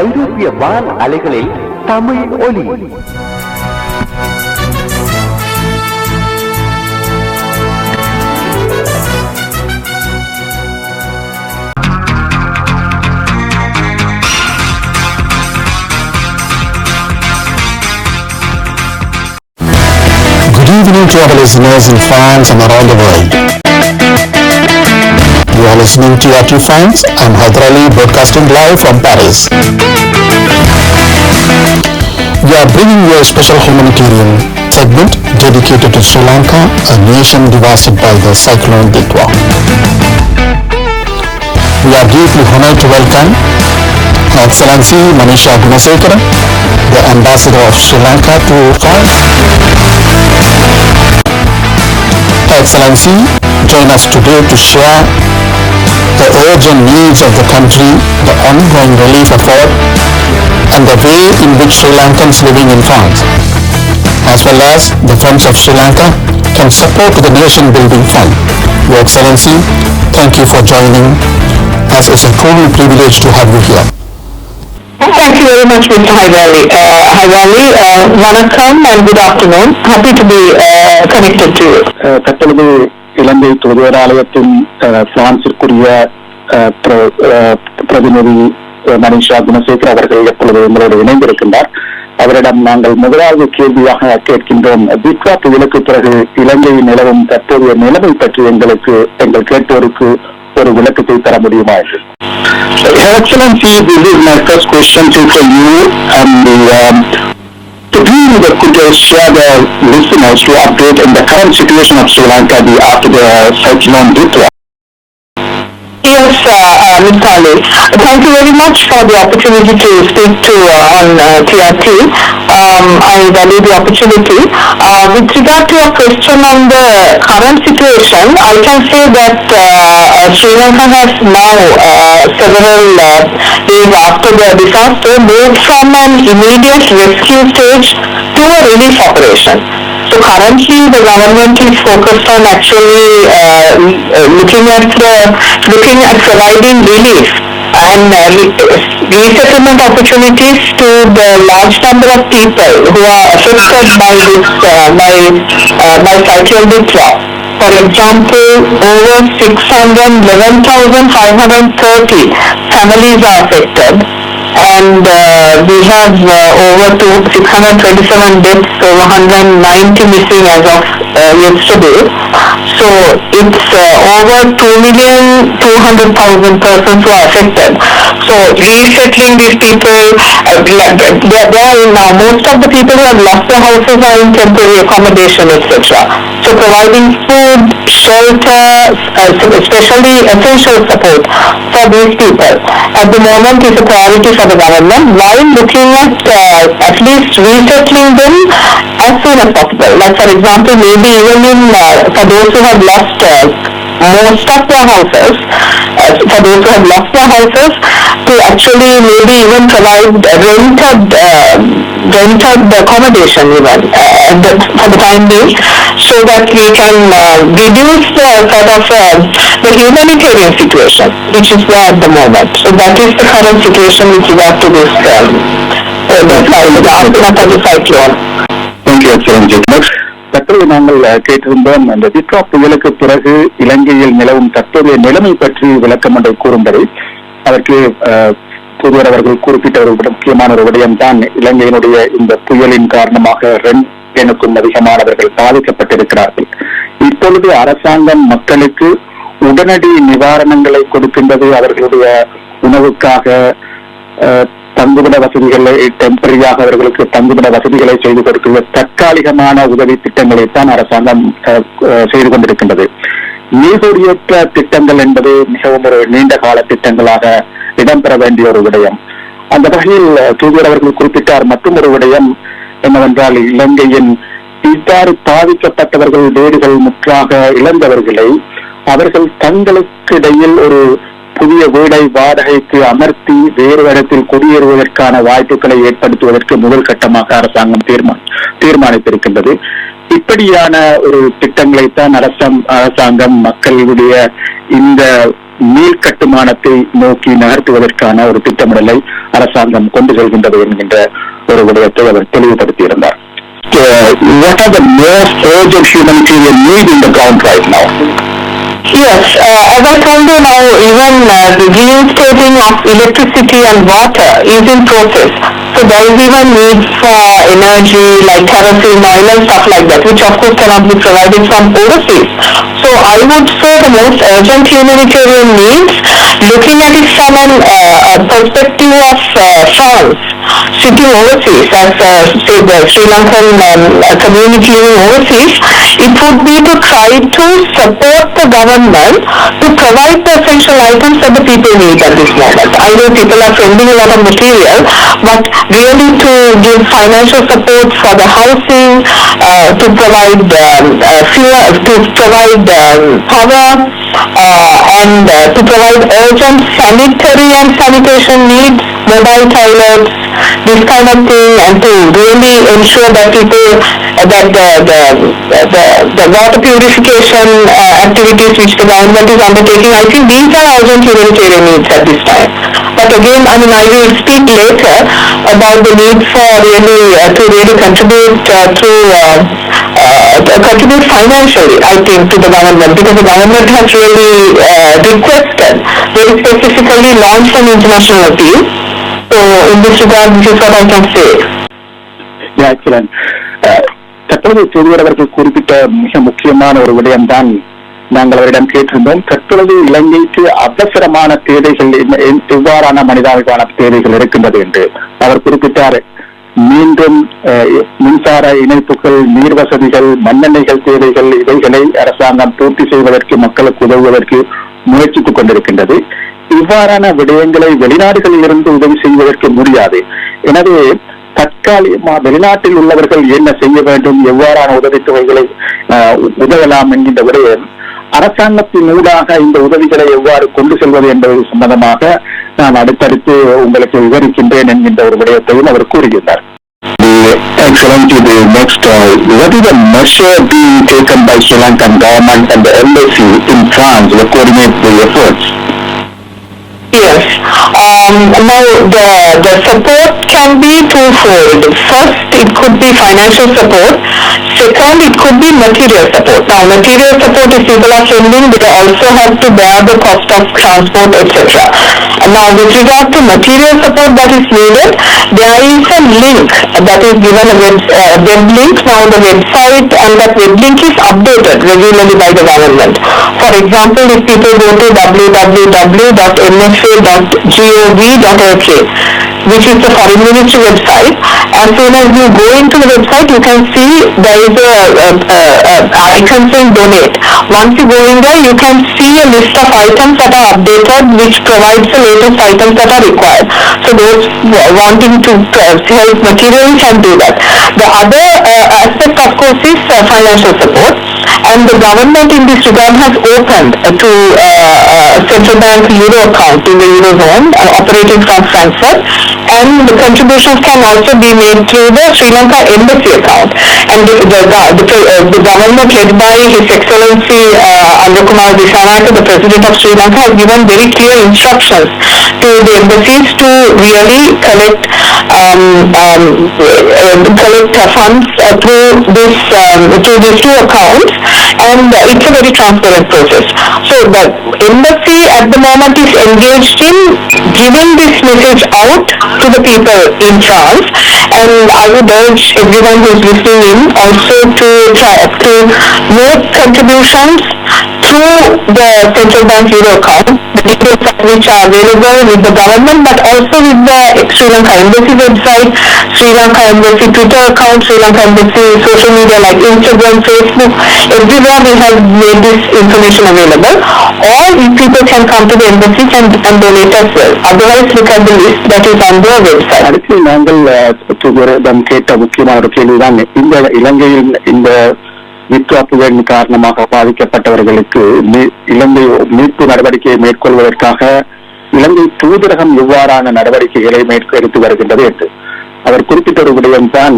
ஐரோப்பிய வான் அலைகளில் தமிழ் ஒலி Good evening to our listeners in France and around the world. You are listening to RT France. I'm Haider Ali broadcasting live from Paris. We are bringing you a special humanitarian segment dedicated to Sri Lanka, a nation devastated by the cyclone Ditwa. We are deeply honored to welcome Her Excellency Manisha Gunasekara, the Ambassador of Sri Lanka to. Her Excellency, join us today to share the urgent needs of the country, the ongoing relief effort, and the way in which Sri Lankans living in France, as well as the Friends of Sri Lanka can support the Nation Building Fund. Your Excellency, thank you for joining us. It's a truly privilege to have you here. Thank you very much, Mr. Haiwali. Uh, Haiwali, uh, Vanakkam and good afternoon. Happy to be uh, connected to you. Uh, இலங்கை தூதுவராலயத்தின் அஹ், பிரான்சிற்குரிய பிரதிநிதி அஹ், மனிஷா குணசேகர் அவர்கள் எப்பொழுது எங்களோடு இணைந்திருக்கின்றார் அவரிடம் நாங்கள் முதலாவது கேள்வியாக கேட்கின்றோம். பிக்வா புயலுக்கு பிறகு இலங்கையில் நிலவும் தற்போதைய நிலைமை பற்றி எங்களுக்கு எங்கள் கேட்டோருக்கு ஒரு விளக்கத்தை தர முடியுமா என்று? Excellency, this is my first question to you and the um, to be the could share the listeners to update in the current situation of Sri Lanka the, after the cyclone Ditwa? Uh, uh. Ali. Thank you very much for the opportunity to speak to uh, on uh, TRT. Um, I value the opportunity. Uh, with regard to your question on the current situation, I can say that uh, uh, Sri Lanka has now several days after the disaster moved from an immediate rescue stage to a relief operation. So currently, the government is focused on actually uh, uh, looking at the, looking at providing relief and uh, resettlement opportunities to the large number of people who are affected by this uh, by uh, by cyclone Ditwa. For example, over 611,530 families are affected and uh, we have uh, over two, 627 deaths, over 190 missing as of uh, yesterday. So it's uh, over 2 million 200,000 persons who are affected. So resettling these people, uh, they they are in now, most of the people who have lost their houses are in temporary accommodation, etc. So providing food, shelter, uh, especially essential support for these people at the moment is a priority for the government while looking at uh, at least resettling them as soon as possible. Like for example, maybe even in, uh, for those who have lost uh, most of their houses, uh, for those who have lost their houses, to actually maybe even provide rented, uh, rented accommodation even uh, for the time being, so that we can uh, reduce the sort of uh, the humanitarian situation which is there at the moment. So that is the current situation with regard to this. Um. Thank you, Excellency. தற்போது நாங்கள் கேட்டிருந்தோம் அந்த விக்ரா புயலுக்கு பிறகு இலங்கையில் நிலவும் தற்போதைய நிலைமை பற்றி விளக்கம் ஒன்றை கூறும்படி அதற்கு அஹ், அவர்கள் குறிப்பிட்ட ஒரு முக்கியமான ஒரு விடயம்தான் இலங்கையினுடைய இந்த புயலின் காரணமாக ரெண்டுக்கும் அதிகமானவர்கள் பாதிக்கப்பட்டிருக்கிறார்கள். இப்பொழுது அரசாங்கம் மக்களுக்கு உடனடி நிவாரணங்களை கொடுக்கின்றது அவர்களுடைய உணவுக்காக தங்குமிட வசதிகளை டெம்பரரியாக அவர்களுக்கு தங்குமிட வசதிகளை செய்து கொடுக்கிற தற்காலிகமான உதவி திட்டங்களைத்தான் அரசாங்கம் செய்து கொண்டிருக்கின்றது. நீர்வடியற்ற திட்டங்கள் என்பது மிகவும் ஒரு நீண்ட கால திட்டங்களாக இடம்பெற வேண்டிய ஒரு விடயம். அந்த வகையில் தூதர் அவர்கள் குறிப்பிட்டார் மற்றும் ஒரு விடயம் என்னவென்றால் இலங்கையின் இவ்வாறு பாதிக்கப்பட்டவர்கள் வீடுகள் முற்றாக இழந்தவர்களை அவர்கள் தங்களுக்கு இடையில் ஒரு புதிய வீடை வாடகைக்கு அமர்த்தி வேறு இடத்தில் குடியேறுவதற்கான வாய்ப்புகளை ஏற்படுத்துவதற்கு முதல் கட்டமாக அரசாங்கம் தீர்மானம் தீர்மானித்திருக்கின்றது இப்படியான ஒரு திட்டங்களைத்தான் அரசம் அரசாங்கம் மக்களுடைய இந்த மீள் கட்டுமானத்தை நோக்கி நகர்த்துவதற்கான ஒரு திட்டமிடலை அரசாங்கம் கொண்டு செல்கின்றது என்கின்ற ஒரு விடயத்தை அவர் தெளிவுபடுத்தியிருந்தார் What are the most urgent humanitarian need in the ground right now? Yes, uh, as I told you now, even uh, the reinstating of electricity and water is in process. So there is even need for energy like kerosene oil and stuff like that, which of course cannot be provided from overseas. So I would say the most urgent humanitarian needs, looking at it from uh, a perspective of uh, France, sitting overseas as uh, say the Sri Lankan um, uh, community living overseas, it would be to try to support the government to provide the essential items that the people need at this moment. I know people are sending a lot of material, but really to give financial support for the housing, uh, to provide um, uh, fuel, to provide um, power, uh, and uh, to provide urgent sanitary and sanitation needs, mobile toilets, this kind of thing, and to really ensure that people, uh, that the, the, the, the water purification uh, activities which the government is undertaking, I think these are urgent humanitarian needs at this time. But again, I mean, I will speak later about the need for really, uh, to really contribute through, uh, uh, contribute financially, I think, to the government, because the government has really uh, requested, very specifically launched an international appeal. So in this regard, this is what I can say. Excellent தற்பொழுது செய்தியர் அவர்கள் குறிப்பிட்ட மிக முக்கியமான ஒரு விடயம்தான் நாங்கள் அவரிடம் கேட்டிருந்தோம். தற்பொழுது இலங்கைக்கு அவசரமான தேவைகள் எவ்வாறான மனிதாபிமான தேவைகள் இருக்கின்றது என்று அவர் குறிப்பிட்டார். மீண்டும் அஹ், மின்சார இணைப்புகள் நீர் வசதிகள் மண்ணெண்ணெய்கள் தேவைகள் இவைகளை அரசாங்கம் பூர்த்தி செய்வதற்கு மக்களுக்கு உதவுவதற்கு முயற்சித்துக் கொண்டிருக்கின்றது. இவ்வாறான விடயங்களை வெளிநாடுகளில் இருந்து உதவி செய்வதற்கு முடியாது எனவே தற்காலிகமா வெளிநாட்டில் உள்ளவர்கள் என்ன செய்ய வேண்டும் எவ்வாறான உதவித்தொகைகளை அஹ், உதவலாம் என்கின்ற விடயம் அரசாங்கத்தின் ஊடாக இந்த உதவிகளை எவ்வாறு கொண்டு செல்வது என்பது சம்பந்தமாக நான் அடுத்தடுத்து உங்களுக்கு விவரிக்கின்றேன் என்கின்ற ஒரு விடயத்தையும் அவர் கூறுகின்றார் Excellency, the next, uh, what is the measure being taken by Sri Lankan government and the embassy in France to coordinate the efforts? Yes. Um, now, the, the support can be twofold. First, it could be financial support. Second, it could be material support. Now, material support, if people are sending, they also have to bear the cost of transport, etc. Now, with regard to material support that is needed, there is a link that is given, a web, uh, web link. Now, the website and that web link is updated regularly by the government. For example, if people go to www.mfa.gov.lk, which is the foreign ministry website, as soon as you go into the website, you can see there is a, a, a, a icon saying donate. Once you go in there, you can see a list of items that are updated, which provides the latest items that are required. So those wanting to help material can do that. The other uh, aspect, of course, is uh, financial support. And the government in this regard has opened uh, to uh, uh, central bank euro account in the eurozone operating from Frankfurt and the contributions can also be made through the Sri Lanka embassy account. And the, the, the, the government led by His Excellency uh, Andhra Kumar Dissanayake, the President of Sri Lanka, has given very clear instructions to the embassies to really collect um, um, collect funds through this um, through these two accounts, and it's a very transparent process. So the embassy at the moment is engaged in giving this message out to the people in France, and I would urge everyone who is listening in also to try to make contributions through the central bank euro account, the details of which are available with the government, but also with the Sri Lanka embassy website, Sri Lanka embassy Twitter account, Sri Lanka embassy social media like Instagram, Facebook, everywhere we have made this information available. Or if people can come to the embassies and, and donate as well. Otherwise, look at the list that is on the website. அடுத்து நாங்கள் துவரிடம் கேட்ட முக்கியமான ஒரு கேள்விதான் இந்த இலங்கையில் இந்த விற்காப்புகளின் காரணமாக பாதிக்கப்பட்டவர்களுக்கு இலங்கை மீட்பு நடவடிக்கையை மேற்கொள்வதற்காக இலங்கை தூதரகம் எவ்வாறான நடவடிக்கைகளை மேற்கெடுத்து வருகின்றது என்று அவர் குறிப்பிட்ட ஒரு விடயம்தான்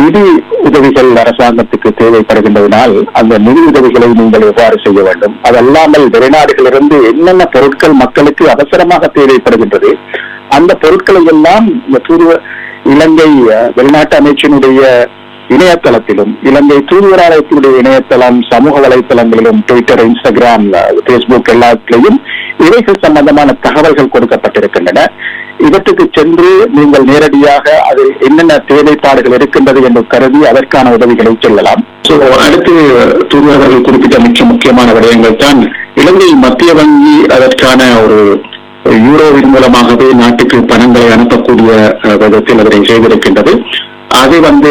நிதி உதவிகள் அரசாங்கத்துக்கு தேவைப்படுகின்றதனால் அந்த நிதி உதவிகளை நீங்கள் எவ்வாறு செய்ய வேண்டும்? அதல்லாமல் வெளிநாடுகளிலிருந்து என்னென்ன பொருட்கள் மக்களுக்கு அவசரமாக தேவைப்படுகின்றது அந்த பொருட்களை எல்லாம் இந்த தூதுவ இலங்கை வெளிநாட்டு அமைச்சினுடைய இணையதளத்திலும் இலங்கை தூதுவராலயத்தினுடைய இணையதளம் சமூக வலைத்தளங்களிலும் ட்விட்டர் இன்ஸ்டாகிராம் பேஸ்புக் எல்லாத்திலையும் இவைகள் சம்பந்தமான தகவல்கள் கொடுக்கப்பட்டிருக்கின்றன. இவற்றுக்கு சென்று நீங்கள் நேரடியாக அது என்னென்ன தேவைப்பாடுகள் இருக்கின்றது என்று கருதி அதற்கான உதவிகளை சொல்லலாம். அடுத்து தூதுவர்கள் குறிப்பிட்ட மிக முக்கியமான விடயங்கள் தான் இலங்கை மத்திய வங்கி அதற்கான ஒரு யூரோவின் மூலமாகவே நாட்டுக்கு பணங்களை அனுப்பக்கூடிய விதத்தில் அதனை செய்திருக்கின்றது. அது வந்து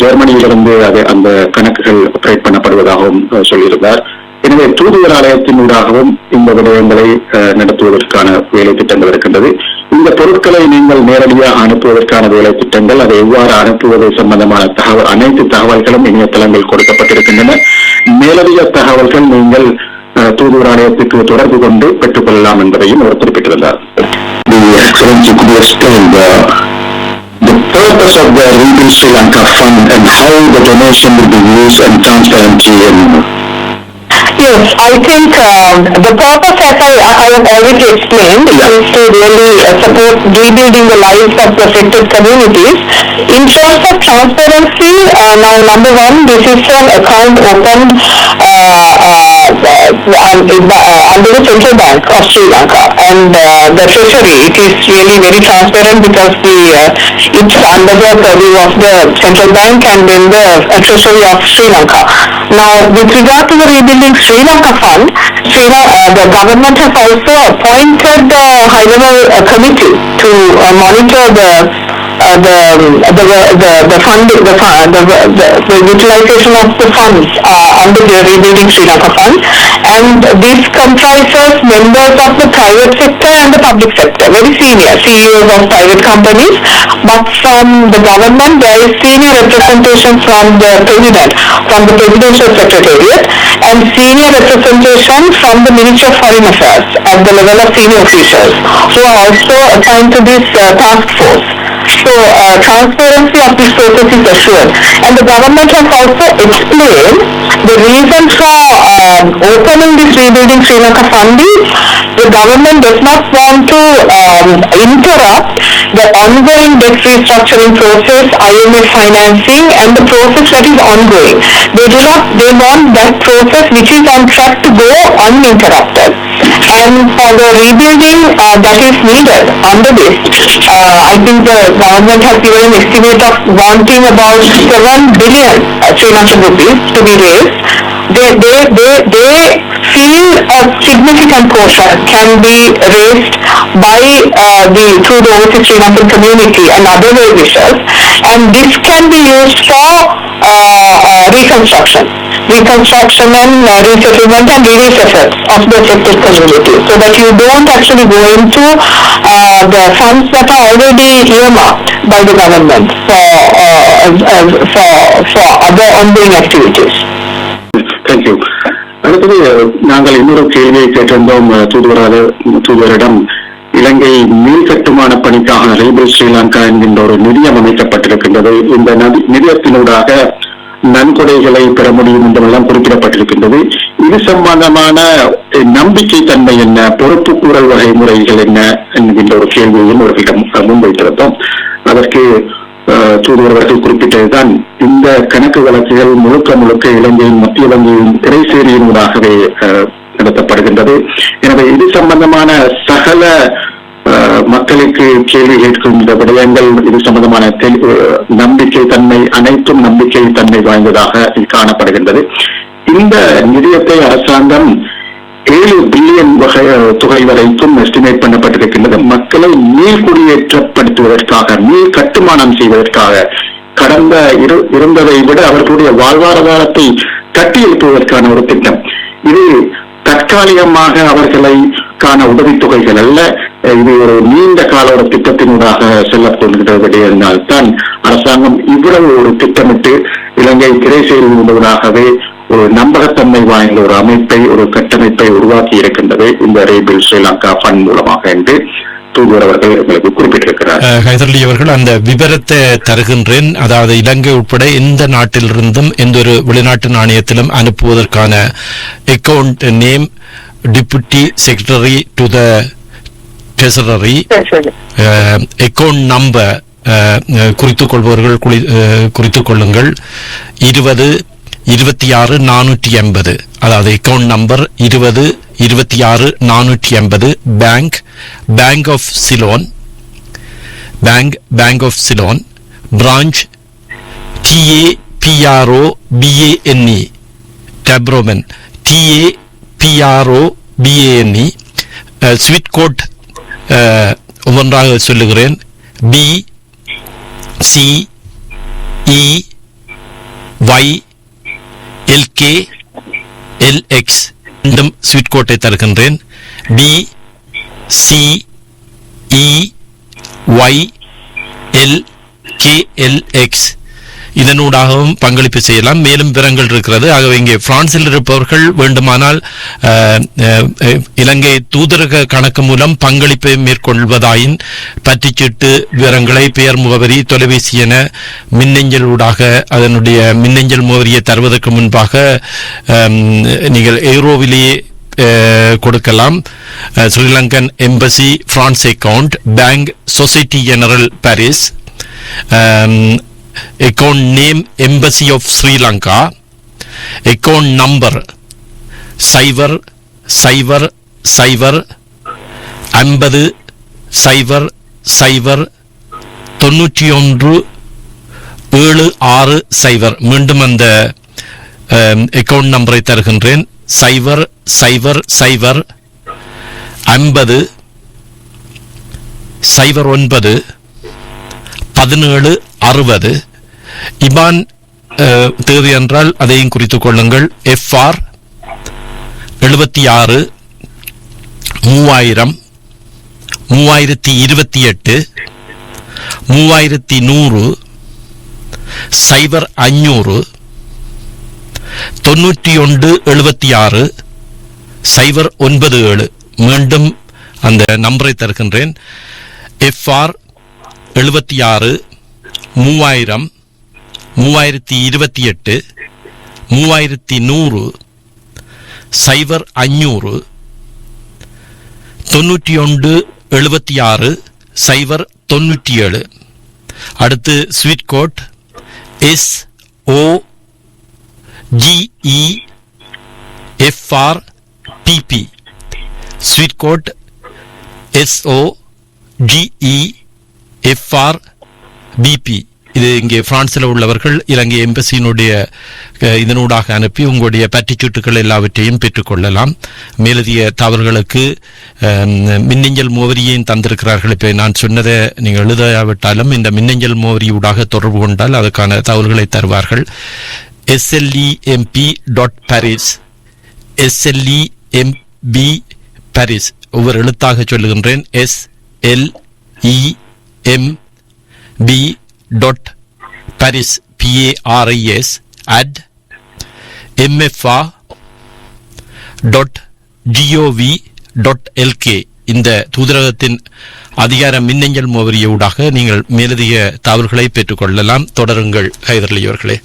ஜெர்மனியிலிருந்து அது அந்த கணக்குகள் ஆபரேட் பண்ணப்படுவதாகவும் சொல்லியிருந்தார். எனவே தூதுவர் ஆலயத்தினூடாகவும் இந்த விடயங்களை நடத்துவதற்கான வேலை திட்டங்கள் இருக்கின்றது. இந்த பொருட்களை நீங்கள் நேரடியாக அனுப்புவதற்கான வேலை திட்டங்கள் அதை எவ்வாறு அனுப்புவது சம்பந்தமான தகவல் அனைத்து தகவல்களும் இணையதளங்கள் கொடுக்கப்பட்டிருக்கின்றன. மேலதிக தகவல்கள் நீங்கள் தூதுவர் ஆணையத்துக்கு தொடர்பு கொண்டு பெற்றுக்கொள்ளலாம் என்பதையும் அவர் குறிப்பிட்டிருந்தார். The purpose of the Rebuild Sri Lanka Fund and how the donation will be used and transparency and Yes, I think um, the purpose, as I, I have already explained, is to really uh, support rebuilding the lives of affected communities. In terms of transparency, uh, now number one, this is an account opened uh, uh, uh, un- uh, under the Central Bank of Sri Lanka and uh, the Treasury. It is really very transparent because the uh, it's under the purview of the Central Bank and then the Treasury of Sri Lanka. Now, with regard to the Rebuilding Sri Lanka Fund, Sri uh, the government has also appointed the high-level uh, committee to uh, monitor the uh, the, the the the fund the, the, the the utilization of the funds uh, under the Rebuilding Sri Lanka Fund, and this comprises members of the private sector and the public sector, very senior CEOs of private companies, but from the government there is senior representation from the president, from the presidential secretariat, and senior representation from the Ministry of Foreign Affairs at the level of senior officials, who are also assigned to this uh, task force. So uh, transparency of this process is assured. And the government has also explained the reason for um, opening this rebuilding Sri Lanka funding. The government does not want to um, interrupt the ongoing debt restructuring process, IMF financing, and the process that is ongoing. They do not, they want that process which is on track to go uninterrupted. And for the rebuilding uh, that is needed under this, uh, I think the government has given an estimate of wanting about 7 billion uh, Sri Lankan rupees to be raised. They, they, they, they feel a significant portion can be raised by uh, the, through the overseas Sri Lankan community and other well wishers and this can be used for uh, uh, reconstruction reconstruction and uh, resettlement and relief efforts of the affected community so that you don't actually go into uh, the funds that are already earmarked by the government for, uh, for, for other ongoing activities. Thank you. அடுத்தது நாங்கள் இன்னொரு கேள்வியை கேட்டிருந்தோம் தூதுவராக தூதுவரிடம் இலங்கை மீள் கட்டுமான பணிக்காக refill Sri Lanka என்கின்ற ஒரு நிதியம் அமைக்கப்பட்டிருக்கின்றது இந்த நிதியத்தினூடாக நன்கொடைகளை பெற முடியும் என்றெல்லாம் குறிப்பிடப்பட்டிருக்கின்றது. இது சம்பந்தமான நம்பிக்கை தன்மை என்ன பொறுப்பு கூறல் வகை முறைகள் என்ன என்கின்ற ஒரு கேள்வியையும் அவர்களிடம் முன்வைத்திருந்தோம். அதற்கு அஹ், தூதுவர் அவர்கள் குறிப்பிட்டதுதான் இந்த கணக்கு வழக்குகள் முழுக்க முழுக்க இலங்கையின் மத்திய வங்கியின் திரைசேரியினூடாகவே அஹ், நடத்தப்படுகின்றது. எனவே இது சம்பந்தமான சகல மக்களுக்கு கேள்வி கேட்கின்ற விடயங்கள் இது சம்பந்தமான நம்பிக்கை தன்மை அனைத்தும் நம்பிக்கை தன்மை வாய்ந்ததாக காணப்படுகின்றது. இந்த நிதியத்தை அரசாங்கம் ஏழு பில்லியன் வகை தொகை வரைக்கும் எஸ்டிமேட் பண்ணப்பட்டிருக்கின்றது. மக்களை மீள் குடியேற்றப்படுத்துவதற்காக மீள் கட்டுமானம் செய்வதற்காக கடந்த இரு இருந்ததை விட அவர்களுடைய வாழ்வாதாரத்தை தட்டி எழுப்புவதற்கான ஒரு திட்டம். இது தற்காலிகமாக அவர்களை காண உதவித்தொகைகள் அல்ல இது ஒரு நீண்ட கால ஒரு திட்டத்தினூடாக செல்லப்படுகின்றபடியால் தான் அரசாங்கம் இவ்வளவு ஒரு திட்டமிட்டு இலங்கை திரை செய்வதற்காகவே ஒரு நம்பகத்தன்மை வாய்ந்த ஒரு அமைப்பை ஒரு கட்டமைப்பை உருவாக்கி இருக்கின்றது இந்த ரேபிள் ஸ்ரீலங்கா ஃபண்ட் மூலமாக என்று குறிப்பிட்டிருக்கிறார். ஹைதர்லி அவர்கள் அந்த விவரத்தை தருகின்றேன். அதாவது இலங்கை உட்பட எந்த நாட்டிலிருந்தும் எந்த ஒரு வெளிநாட்டு நாணயத்திலும் அனுப்புவதற்கான account name deputy secretary to the Treasury. Account number குறித்துக் கொள்பவர்கள் குறி- அஹ், குறித்துக் கொள்ளுங்கள் இருபது இருபத்தி ஆறு நானூற்றி எண்பது அதாவது அக்கவுண்ட் நம்பர் இருபது இருபத்தி ஆறு நானூற்றி எண்பது bank bank of Ceylon bank bank of Ceylon branch TA PRO BANE Taprobane TA PRO BANE swift code ஒவ்வொன்றாக சொல்லுகிறேன். B C E Y LK LX மீண்டும் ஸ்வீட் கோட்டை தருகின்றேன். B C E Y L K இதனூடாகவும் பங்களிப்பு செய்யலாம். மேலும் விவரங்கள் இருக்கிறது. ஆகவே இங்கே பிரான்சில் இருப்பவர்கள் வேண்டுமானால் இலங்கை தூதரக கணக்கு மூலம் பங்களிப்பை மேற்கொள்வதாயின் பற்றிச்சீட்டு விவரங்களை பெயர் முகவரி தொலைபேசி என மின்னஞ்சலூடாக அதனுடைய மின்னஞ்சல் முகவரியை தருவதற்கு முன்பாக நீங்கள் ஏரோவிலேயே கொடுக்கலாம். Sri Lankan embassy France account bank Societe Generale Paris. Account name embassy of Sri Lanka account number cipher cipher cipher ஐம்பது சைபர் சைபர் தொண்ணூற்றி ஒன்று ஏழு ஆறு சைபர் மீண்டும் அந்த அக்கௌண்ட் நம்பரை தருகின்றேன். சைபர் சைபர் சைபர் ஐம்பது சைவர் ஒன்பது. பதினேழு அறுபது. இபான் தேதி என்றால் அதையும் குறித்துக் கொள்ளுங்கள். எஃப்ஆர் எழுபத்தி ஆறு மூவாயிரம் மூவாயிரத்தி இருபத்தி எட்டு மூவாயிரத்தி நூறு சைபர் அஞ்சூறு தொண்ணூற்றி ஒன்று எழுபத்தி ஆறு சைபர் ஒன்பது ஏழு. மீண்டும் அந்த நம்பரை தருகின்றேன். எஃப்ஆர் எழுபத்தி ஆறு மூவாயிரம் மூவாயிரத்தி இருபத்தி எட்டு மூவாயிரத்தி நூறு சைபர் அஞ்சூறு தொண்ணூற்றி ஒன்று எழுபத்தி ஆறு சைபர் தொண்ணூற்றி ஏழு அடுத்து swift code S O GE FR PP swift code SO GE FR PP இது இங்கே பிரான்சில் உள்ளவர்கள் இலங்கை எம்பசியினுடைய இதனூடாக அனுப்பி உங்களுடைய பற்றிச்சீட்டுகள் எல்லாவற்றையும் பெற்றுக்கொள்ளலாம் மேலதிக தவறுகளுக்கு மின்னஞ்சல் முகவரியையும் தந்திருக்கிறார்கள். இப்போ நான் சொன்னதை நீங்கள் எழுதாவிட்டாலும் இந்த மின்னஞ்சல் முகவரியூடாக தொடர்பு கொண்டால் அதுக்கான தகவல்களை தருவார்கள். SLEMB dot Paris SLEMB Paris ஒவ்வொரு எழுத்தாக சொல்லுகின்றேன். SLE M B dot Paris PARIS at MFA dot GOV dot LK இந்த தூதரகத்தின் அதிகார மின்னஞ்சல் முகவரியூடாக நீங்கள் மேலதிக தகவல்களை பெற்றுக்கொள்ளலாம். தொடருங்கள் ஹைதர்லி அவர்களே.